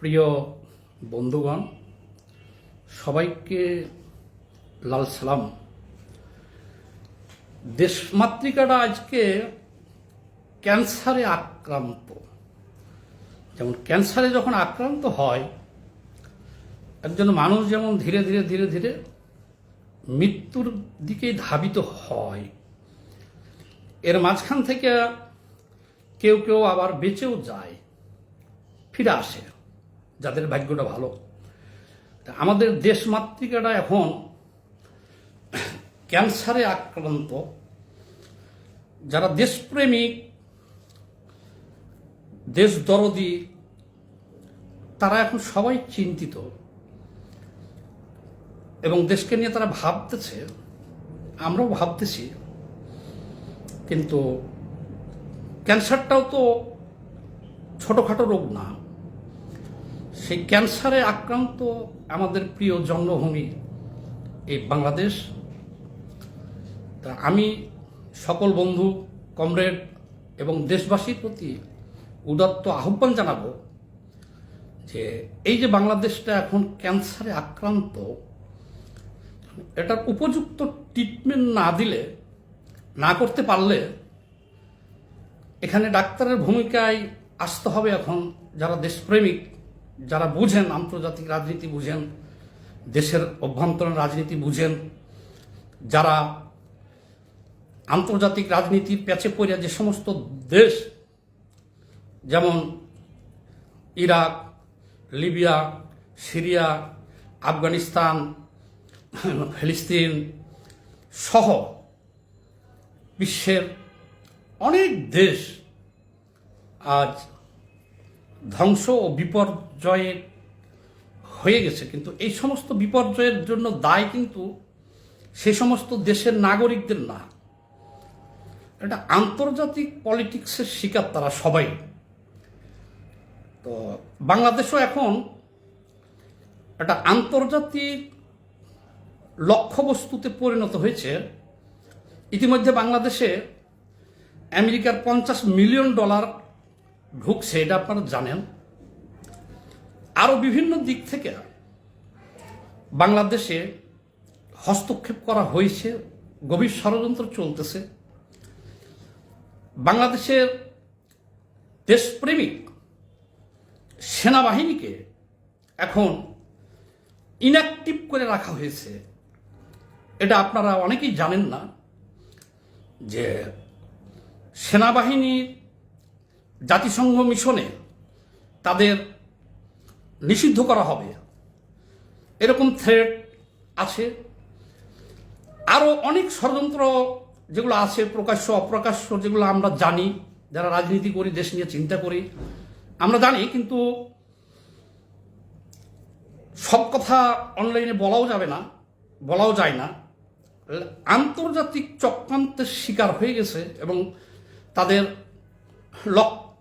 প্রিয় বন্ধুগণ, সবাইকে লাল সালাম। দেশমাতৃকাটা আজকে ক্যান্সারে আক্রান্ত। যেমন ক্যান্সারে যখন আক্রান্ত হয়, একজন মানুষ যেমন ধীরে ধীরে ধীরে ধীরে মৃত্যুর দিকে ধাবিত হয়, এর মাঝখান থেকে কেউ কেউ আবার বেঁচেও যায়, ফিরে আসে। যাদের ভাগ্যটা ভালো। তা আমাদের দেশমাতৃকাটা এখন ক্যান্সারে আক্রান্ত। যারা দেশপ্রেমিক দেশ দরদি তারা এখন সবাই চিন্তিত। এবং দেশকে নিয়ে তারা ভাবতেছে, আমরাও ভাবতেছি। কিন্তু ক্যান্সারটাও তো ছোটোখাটো রোগ না। সেই ক্যান্সারে আক্রান্ত আমাদের প্রিয় জন্মভূমি এই বাংলাদেশ। তা আমি সকল বন্ধু, কমরেড এবং দেশবাসীর প্রতি উদাত্ত আহ্বান জানাব যে এই যে বাংলাদেশটা এখন ক্যান্সারে আক্রান্ত, এটার উপযুক্ত ট্রিটমেন্ট না দিলে, না করতে পারলে এখানে ডাক্তারের ভূমিকায় আসতে হবে এখন যারা দেশপ্রেমিক। যারা বুঝেন আন্তর্জাতিক রাজনীতি বুঝেন, দেশের অভ্যন্তরীণ রাজনীতি বুঝেন, যারা আন্তর্জাতিক রাজনীতির প্যাচে পড়ে যে সমস্ত দেশ, যেমন ইরাক, লিবিয়া, সিরিয়া, আফগানিস্তান, ফিলিস্তিন সহ বিশ্বের অনেক দেশ আজ ধ্বংস ও বিপর্যয়ে হয়ে গেছে। কিন্তু এই সমস্ত বিপর্যয়ের জন্য দায় কিন্তু সে সমস্ত দেশের নাগরিকদের না। এটা আন্তর্জাতিক পলিটিক্সের শিকার তারা সবাই। তো বাংলাদেশও এখন একটা আন্তর্জাতিক লক্ষ্যবস্তুতে পরিণত হয়েছে। ইতিমধ্যে বাংলাদেশে আমেরিকার পঞ্চাশ মিলিয়ন ডলার ঢুকছে, এটা আপনারা জানেন। আরও বিভিন্ন দিক থেকে বাংলাদেশে হস্তক্ষেপ করা হয়েছে, গভীর ষড়যন্ত্র চলতেছে। বাংলাদেশের দেশপ্রেমিক সেনাবাহিনীকে এখন ইনঅ্যাক্টিভ করে রাখা হয়েছে। এটা আপনারা অনেকেই জানেন না যে সেনাবাহিনীর জাতিসংঘ মিশনে তাদের নিষিদ্ধ করা হবে। এরকম থ্রেট আছে। আরও অনেক ষড়যন্ত্র যেগুলো আছে, প্রকাশ্য, অপ্রকাশ্য যেগুলো আমরা জানি, যারা রাজনীতি করি, দেশ নিয়ে চিন্তা করি, আমরা জানি, কিন্তু সব কথা অনলাইনে বলাও যাবে না, বলাও যায় না। আন্তর্জাতিক চক্রান্তের শিকার হয়ে গেছে এবং তাদের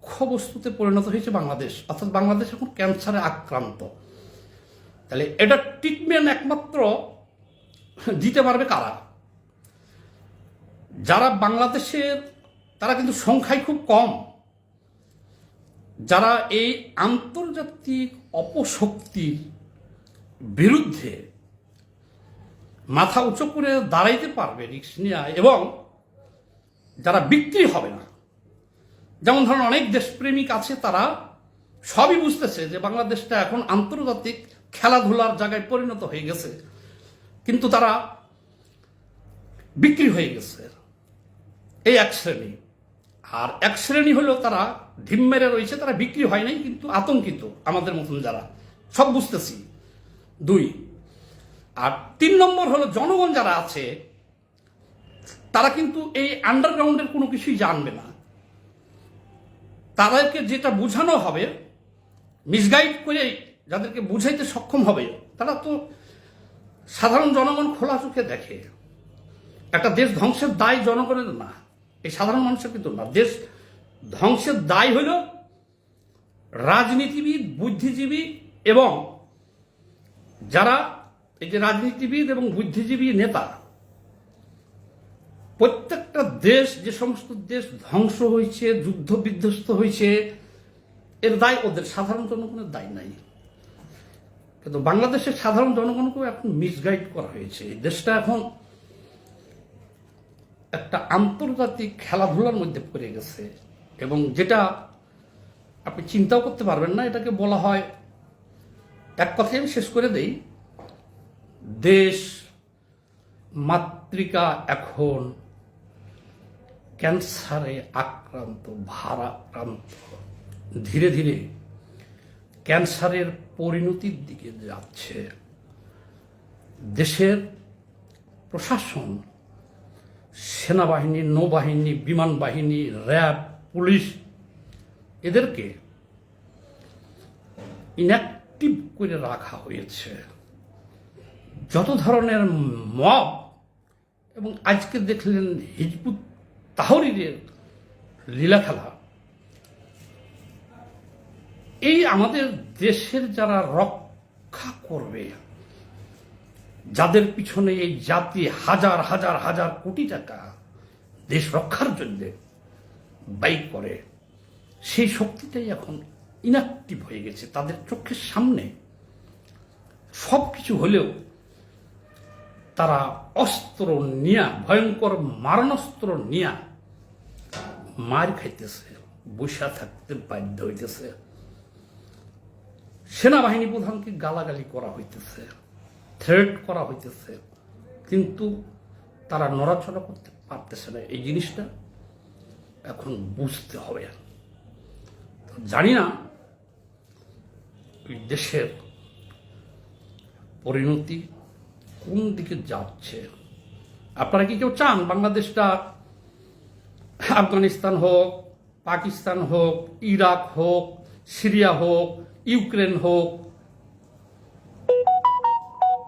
লক্ষ্যবস্তুতে পরিণত হয়েছে বাংলাদেশ। অর্থাৎ বাংলাদেশ এখন ক্যান্সারে আক্রান্ত। তাহলে এটা ট্রিটমেন্ট একমাত্র দিতে পারবে কারা? যারা বাংলাদেশের, তারা কিন্তু সংখ্যায় খুব কম। যারা এই আন্তর্জাতিক অপশক্তির বিরুদ্ধে মাথা উঁচু করে দাঁড়াইতে পারবে রিক্স নিয়ে, এবং যারা বিক্রি হবে না যেমন ধরুন অনেক দেশপ্রেমিক আছে, তারা সবই বুঝতেছে যে বাংলাদেশটা এখন আন্তর্জাতিক খেলাধুলার জায়গায় পরিণত হয়ে গেছে। কিন্তু তারা বিক্রি হয়ে গেছে এই এক শ্রেণি। আর এক শ্রেণি হলেও তারা ঢিম মেরে রয়েছে, তারা বিক্রি হয় নাই, কিন্তু আতঙ্কিত আমাদের মতন যারা। সব বুঝতেছি। দুই, আর তিন নম্বর হলো জনগণ যারা আছে, তারা কিন্তু এই আন্ডারগ্রাউন্ডের কোনো কিছুই জানবে না। তাদেরকে যেটা বোঝানো হবে মিসগাইড করে যাদেরকে বুঝাইতে সক্ষম হবে, তারা তো সাধারণ জনগণ খোলা চোখে দেখে। একটা দেশ ধ্বংসের দায় জনগণের না, এই সাধারণ মানুষের কিন্তু না। দেশ ধ্বংসের দায় হল রাজনীতিবিদ, বুদ্ধিজীবী এবং যারা এই যে রাজনীতিবিদ এবং বুদ্ধিজীবী নেতা প্রত্যেকটা দেশ, যে সমস্ত দেশ ধ্বংস হয়েছে, যুদ্ধ বিধ্বস্ত হয়েছে, এর দায় ওদের। সাধারণ জনগণের দায় নাই। কিন্তু বাংলাদেশের সাধারণ জনগণকেও এখন মিসগাইড করা হয়েছে। এই দেশটা এখন একটা আন্তর্জাতিক খেলাধুলার মধ্যে পড়ে গেছে। এবং যেটা আপনি চিন্তাও করতে পারবেন না, এটাকে বলা হয়, এক কথায় আমি শেষ করে দেই, দেশ মাতৃকা এখন ক্যান্সারে আক্রান্ত, ভারাক্রান্ত, ধীরে ধীরে ক্যান্সারের পরিণতির দিকে যাচ্ছে। দেশের প্রশাসন, সেনাবাহিনী, নৌবাহিনী, বিমান বাহিনী, র্যাব, পুলিশ, এদেরকে ইনঅ্যাক্টিভ করে রাখা হয়েছে। যত ধরনের মব এবং আজকে দেখলেন হিজবুত তাহরিরের লীলা খেলা। এই আমাদের দেশের যারা রক্ষা করবে, যাদের পিছনে এই জাতি হাজার হাজার হাজার কোটি টাকা দেশ রক্ষার জন্য ব্যয় করে, সেই শক্তিটাই এখন ইনঅ্যাক্টিভ হয়ে গেছে। তাদের চোখের সামনে সব কিছু হলেও তারা অস্ত্র নিয়া, ভয়ঙ্কর মারণাস্ত্র নিয়া মার খাইতেছে বসা থাকতে বাধ্য হইতেছে। সেনাবাহিনী প্রধানকে গালাগালি করা হইতেছে থ্রেট করা হইতেছে, কিন্তু তারা নড়াচড়া করতে পারতেছে না। এই জিনিসটা এখন বুঝতে হবে। জানি না দেশের পরিণতি কোন দিকে যাচ্ছে? আপনারা কি কেউ চান বাংলাদেশটা আফগানিস্তান হোক, পাকিস্তান হোক, ইরাক হোক, সিরিয়া হোক, ইউক্রেন হোক?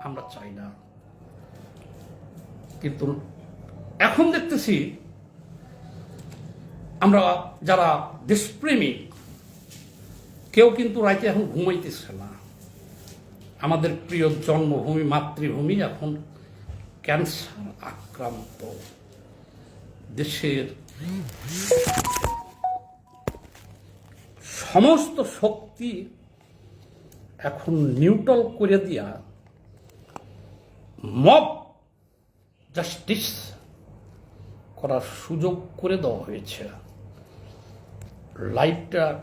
আমরা চাই না। কিন্তু এখন দেখতেছি আমরা যারা দেশপ্রেমী কেউ কিন্তু রাইতে এখন ঘুমাইতেছে না। আমাদের প্রিয় জন্মভূমি, মাতৃভূমি এখন ক্যান্সার আক্রান্ত দেশের সমস্ত শক্তি এখন নিউট্রাল করে দিয়া মব জাস্টিস করার সুযোগ করে দেওয়া হয়েছে। লাইভটা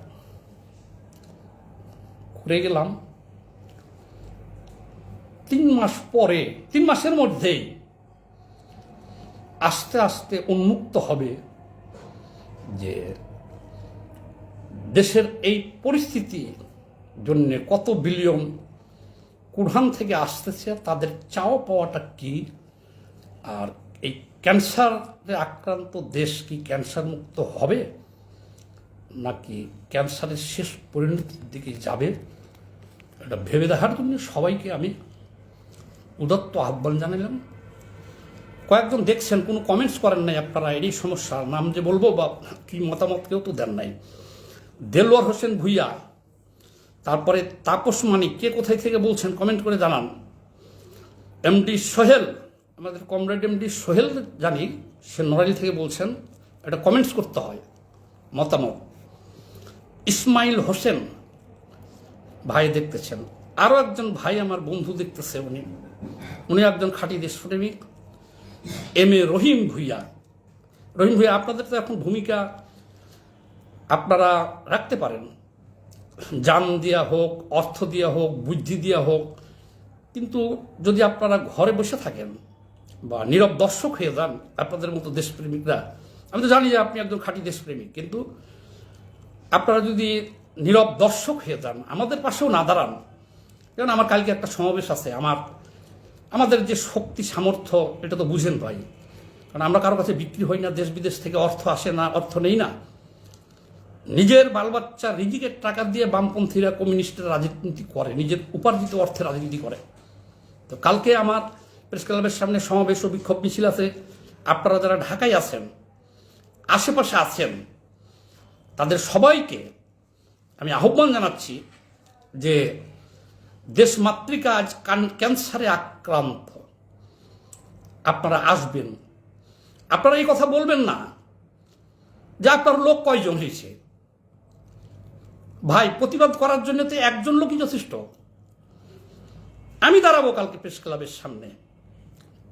করে গেলাম। তিন মাস পরে, তিন মাসের মধ্যেই আস্তে আস্তে উন্মুক্ত হবে যে দেশের এই পরিস্থিতি জন্যে কত বিলিয়ন কুরহান থেকে আসতেছে, তাদের চাওয়া পাওয়াটা কি? আর এই ক্যান্সারে আক্রান্ত দেশ কি ক্যান্সার মুক্ত হবে, নাকি ক্যান্সারের শেষ পরিণতির দিকে যাবে? এটা ভেবে দেখার জন্য সবাইকে আমি উদত্ত আহ্বান জানালেন কয়েকজন দেখছেন, কোনো কমেন্টস করেন নাই আপনারা এই সমস্যা। নাম যে বলব বা কি মতামত কেউ তো দেন নাই। দেলোয়ার হোসেন ভুইয়া, তারপরে তাপস মানিক, কে কোথায় থেকে বলছেন কমেন্ট করে জানান। এমডি সোহেল, আমাদের কমরেড এমডি সোহেল জানি, সে নড়াইল থেকে বলছেন এটা কমেন্টস করতে হয়, মতামত। ইসমাইল হোসেন, ভাই দেখতেছেন। আরও একজন ভাই আমার বন্ধু দেখতেছে উনি। উনি একজন খাঁটি দেশপ্রেমিক এম এ রহিম ভুইয়া। রহিম ভুইয়া, আপনাদের তো এখন ভূমিকা আপনারা রাখতে পারেন। জান দেওয়া হোক, অর্থ দেওয়া হোক, বুদ্ধি দেওয়া হোক, কিন্তু যদি আপনারা ঘরে বসে থাকেন বা নীরব দর্শক হয়ে যান আপনাদের মতো দেশপ্রেমিকরা আমি তো জানি যে আপনি একজন খাঁটি দেশপ্রেমিক কিন্তু আপনারা যদি নীরব দর্শক হয়ে যান, আমাদের পাশেও না দাঁড়ান। যেমন আমার কালকে একটা সমাবেশ আছে, আমার আমাদের যে শক্তি, সামর্থ্য, এটা তো বুঝেন ভাই। কারণ আমরা কারও কাছে বিক্রি হই না, দেশ বিদেশ থেকে অর্থ আসে না, অর্থ নেই না। নিজের বাল বাচ্চা রিজিকের টাকা দিয়ে বামপন্থীরা কমিউনিস্টের রাজনীতি করে, নিজের উপার্জিত অর্থে রাজনীতি করে। তো কালকে আমার প্রেস ক্লাবের সামনে সমাবেশ ও বিক্ষোভ মিছিল আছে। আপনারা যারা ঢাকায় আছেন, আশেপাশে আছেন, তাদের সবাইকে আমি আহ্বান জানাচ্ছি যে দেশ মাতৃকা আজ ক্যান্সারে আক্রান্ত। আপনারা আসবেন। আপনারা এই কথা বলবেন না যে আপনার লোক কয়জন হয়েছে। ভাই, প্রতিবাদ করার জন্য তো একজন লোকই যথেষ্ট। আমি দাঁড়াবো কালকে প্রেস ক্লাবের সামনে।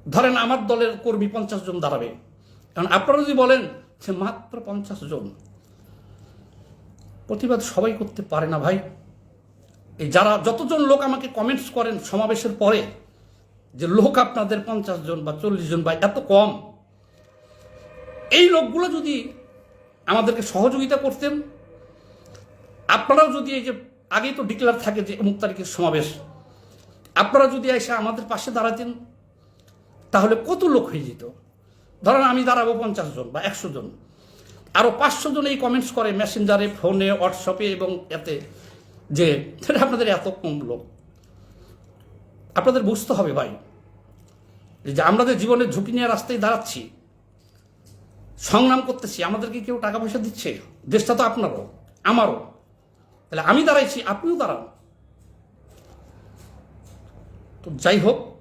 ধরেন আমার দলের কর্মী পঞ্চাশ জন দাঁড়াবে। কারণ আপনারা যদি বলেন যে মাত্র পঞ্চাশ জন, প্রতিবাদ সবাই করতে পারে না ভাই। এই যারা, যতজন লোক আমাকে কমেন্টস করেন সমাবেশের পরে, যে লোক আপনাদের পঞ্চাশ জন বা চল্লিশ জন বা এত কম, এই লোকগুলো যদি আমাদেরকে সহযোগিতা করতেন, আপনারাও যদি এই যে আগেই তো ডিক্লার থাকে যে অমুক তারিখের সমাবেশ, আপনারা যদি এসে আমাদের পাশে দাঁড়াতেন, তাহলে কত লোক হয়ে যেত? ধরেন আমি দাঁড়াবো পঞ্চাশ জন বা একশো জন আরও পাঁচশো জন এই কমেন্টস করে মেসেঞ্জারে ফোনে হোয়াটসঅ্যাপে এবং এতে। যে "এটা আপনাদের এত কম লোক। আপনাদের বুঝতে হবে ভাই, যে আমাদের জীবনের ঝুঁকি নিয়ে রাস্তায় দাঁড়াচ্ছি, সংগ্রাম করতেছি, আমাদেরকে কেউ টাকা পয়সা দিচ্ছে? দেশটা তো আপনারও, আমারও। তাহলে আমি দাঁড়াইছি, আপনিও দাঁড়ান। তো যাই হোক,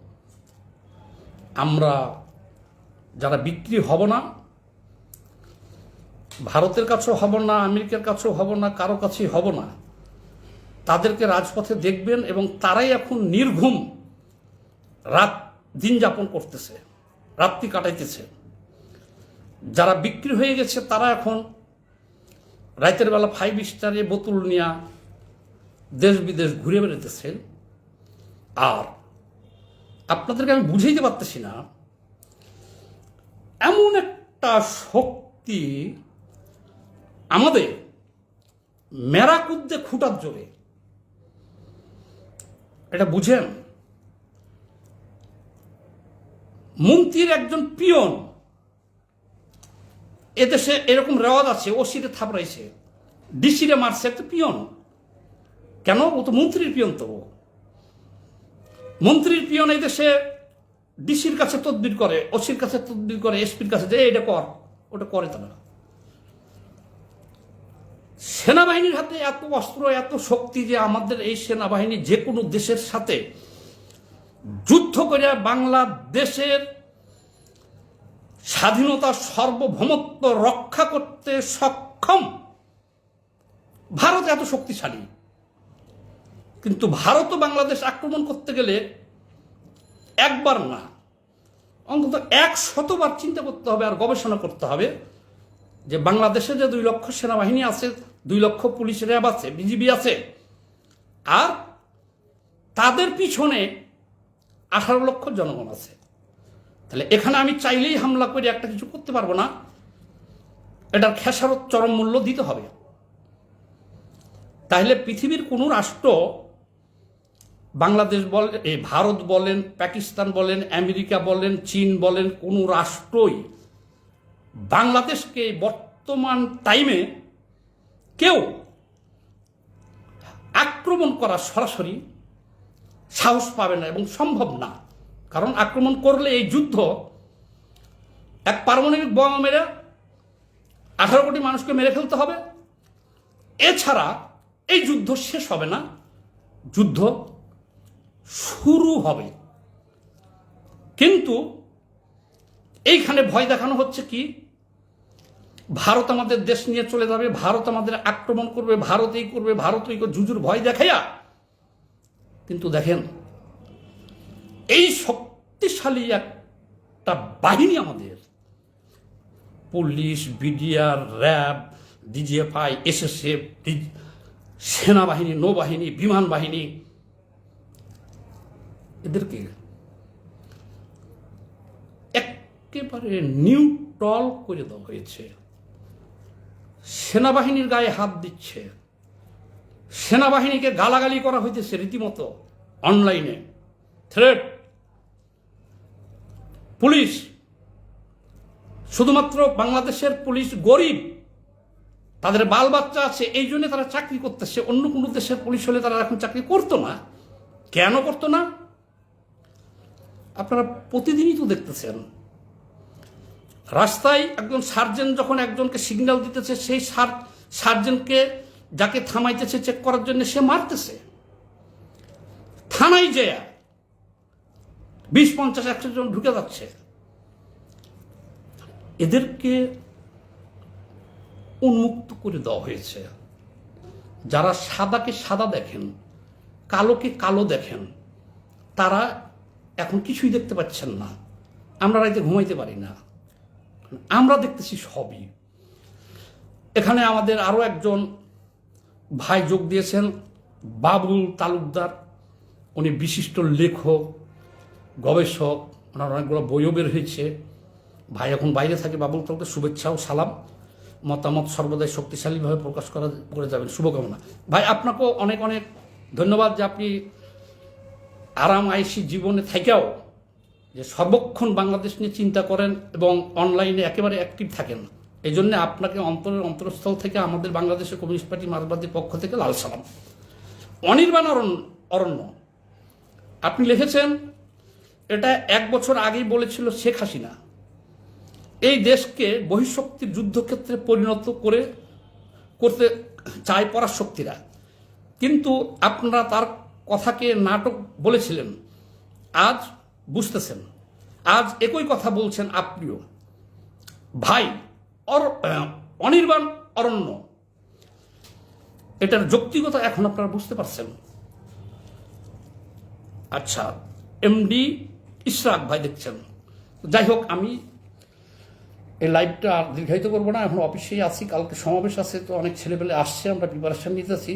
আমরা যারা বিক্রি হব না, ভারতের কাছেও হব না, আমেরিকার কাছেও হব না, কারও কাছেই হব না তাদেরকে রাজপথে দেখবেন এবং তারাই এখন নির্ঘুম রাত দিন যাপন করতেছে, রাত্রি কাটাইতেছে। যারা বিক্রি হয়ে গেছে, তারা এখন রাতের বেলা ফাইভ স্টারে বোতল নিয়ে দেশ বিদেশ ঘুরে বেড়াতেছেন আর আপনাদেরকে আমি বুঝাইতে পারতেছি না, এমন একটা শক্তি আমাদের মেরাকুদ্দে খুঁটার জোরে এটা বুঝেন? মন্ত্রীর একজন পিয়ন। এদেশে এরকম রেওয়াজ আছে, ও সিটে থাপড়াইছে। ডিসিরে মারছে, একটা পিয়ন। কেন? ও তো মন্ত্রীর পিয়ন তো। মন্ত্রীর পিয়ন এই দেশে ডিসির কাছে তদবির করে, ওসির কাছে তদবির করে, এসপির কাছে যে এটা কর, ওটা করে তারা। সেনাবাহিনীর হাতে এত অস্ত্র, এত শক্তি যে আমাদের এই সেনাবাহিনী যে কোনো দেশের সাথে যুদ্ধ করে বাংলাদেশের স্বাধীনতা সার্বভৌমত্ব রক্ষা করতে সক্ষম। ভারত এত শক্তিশালী। কিন্তু ভারত বাংলাদেশ আক্রমণ করতে গেলে একবার না, অন্তত এক শতবার চিন্তা করতে হবে আর গবেষণা করতে হবে যে বাংলাদেশে যে দুই লক্ষ সেনাবাহিনী আছে দুই লক্ষ পুলিশ র্যাব আছে, বিজিবি আছে। আর তাদের পিছনে আঠারো লক্ষ জনগণ আছে। তাহলে এখানে আমি চাইলেই হামলা করে একটা কিছু করতে পারব না। এটার খেসারত চরম মূল্য দিতে হবে। তাহলে পৃথিবীর কোনো রাষ্ট্র বাংলাদেশ বলেন ভারত বলেন, পাকিস্তান বলেন, আমেরিকা বলেন, চীন বলেন, কোনো রাষ্ট্রই বাংলাদেশকে বর্তমান টাইমে কেউ আক্রমণ করা সরাসরি সাহস পাবে না এবং সম্ভব না। কারণ আক্রমণ করলে এই যুদ্ধ, এক পারমাণবিক বোমা মেরে আঠারো কোটি মানুষকে মেরে ফেলতে হবে। এছাড়া এই যুদ্ধ শেষ হবে না। যুদ্ধ শুরু হবে। কিন্তু এইখানে ভয় দেখানো হচ্ছে কি? ভারত আমাদের দেশ নিয়ে চলে যাবে ভারত আমাদের আক্রমণ করবে ভারত এই করবে ভারত এই করবে, জুজুর ভয় দেখাইয়া। কিন্তু দেখেন এই শক্তিশালী একটা বাহিনী আমাদের police BDR RAB DGFI SSF সেনাবাহিনী নৌবাহিনী বিমান বাহিনী এদেরকে একেবারে নিউট্রল করে দেওয়া হয়েছে। সেনাবাহিনীর গায়ে হাত দিচ্ছে। সেনাবাহিনীকে গালাগালি করা হইতেছে রীতিমতো অনলাইনে। Threat police. শুধুমাত্র বাংলাদেশের পুলিশ গরিব। তাদের বাল বাচ্চা আছে, এই জন্য তারা চাকরি করতেছে। অন্য কোনো দেশের পুলিশ হলে তারা এখন চাকরি করতো না। কেন করতো না? আপনারা প্রতিদিনই তো দেখতেছেন। রাস্তায় একজন সার্জেন্ট যখন একজনকে সিগন্যাল দিতেছে, সেই সার সার্জেন্টকে যাকে থামাইতেছে চেক করার জন্য সে মারতেছে। থানায় যেয়া বিশ পঞ্চাশ একশো জন ঢুকে যাচ্ছে। এদেরকে উন্মুক্ত করে দেওয়া হয়েছে। যারা সাদাকে সাদা দেখেন, কালোকে কালো দেখেন, তারা এখন কিছুই দেখতে পাচ্ছেন না। আমরা রাইতে ঘুমাইতে পারি না। আমরা দেখতেছি সবই। এখানে আমাদের আরও একজন ভাই যোগ দিয়েছেন, বাবুল তালুকদার। উনি বিশিষ্ট লেখক, গবেষক, ওনার অনেকগুলো বইও বের হয়েছে। ভাই এখন বাইরে থাকে, বাবুল তালুকদার, শুভেচ্ছা ও সালাম। মতামত সর্বদাই শক্তিশালীভাবে প্রকাশ করা, করে যাবেন। শুভকামনা। ভাই, আপনাকেও অনেক অনেক ধন্যবাদ যে আপনি আরাম আয়েসি জীবনে থেকেও যে সর্বক্ষণ বাংলাদেশ নিয়ে চিন্তা করেন এবং অনলাইনে একেবারে অ্যাক্টিভ থাকেন। এই জন্য আপনাকে অন্তরের অন্তরস্থল থেকে আমাদের বাংলাদেশের কমিউনিস্ট পার্টি মার্কবাদীর পক্ষ থেকে লাল সালাম। অনির্বাণ অরণ্য, আপনি লিখেছেন, এটা এক বছর আগেই বলেছিল শেখ হাসিনা। এই দেশকে বহিঃশক্তির যুদ্ধক্ষেত্রে পরিণত করে করতে চায় পরাশক্তিরা। কিন্তু আপনারা তার কথাকে নাটক বলেছিলেন। আজ বুঝতেছেন। আজ একই কথা বলছেন আপনিও। ভাই অনির্বাণ অরণ্য। এটার যৌক্তিকতা এখন আপনারা বুঝতে পারছেন। আচ্ছা এমডি ইশরাক ভাই দেখছেন। যাই হোক, আমি এই লাইভটা আর দীর্ঘায়িত করব না। এখন অফিসেই আছি, কালকে সমাবেশ আছে, তো অনেক ছেলেপেলে আসছে, আমরা প্রিপারেশন নিতেছি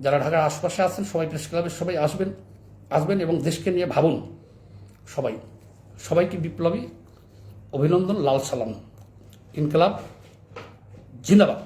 যারা ঢাকার আশপাশে আছেন, সবাই প্রেস ক্লাবের সবাই আসবেন আসবেন এবং দেশকে নিয়ে ভাবুন। সবাই। সবাইকে বিপ্লবী অভিনন্দন লাল সালাম। ইনকলাব জিন্দাবাদ।